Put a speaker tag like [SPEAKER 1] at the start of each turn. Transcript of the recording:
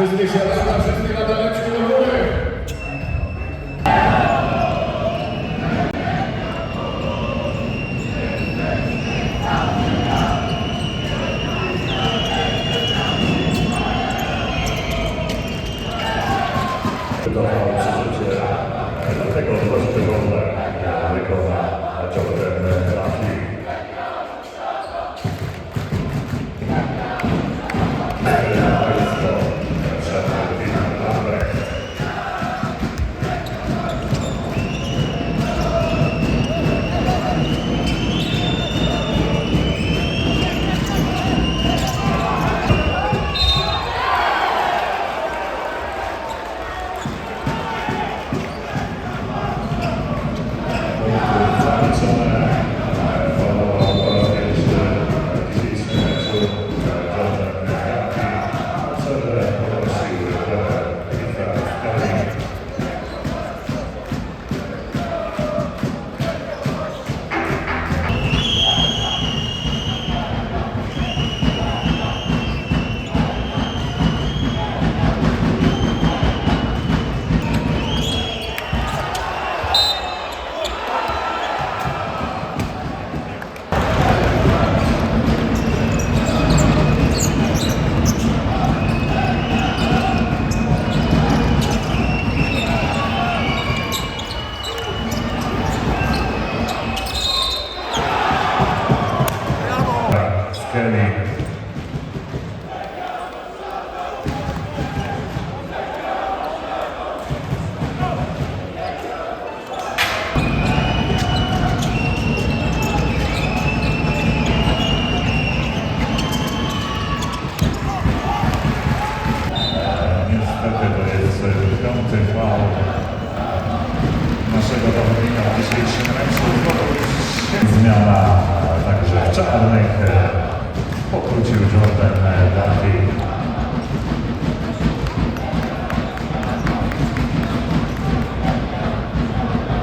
[SPEAKER 1] Wszystkie się lata, wszystkie lata lecimy do góry.
[SPEAKER 2] Przeżycie dlatego Skelly. Niestety to jest piąty faul naszego zawodnika w dzisiejszym meczu. Zmiana także w czarnych that, uh, that field.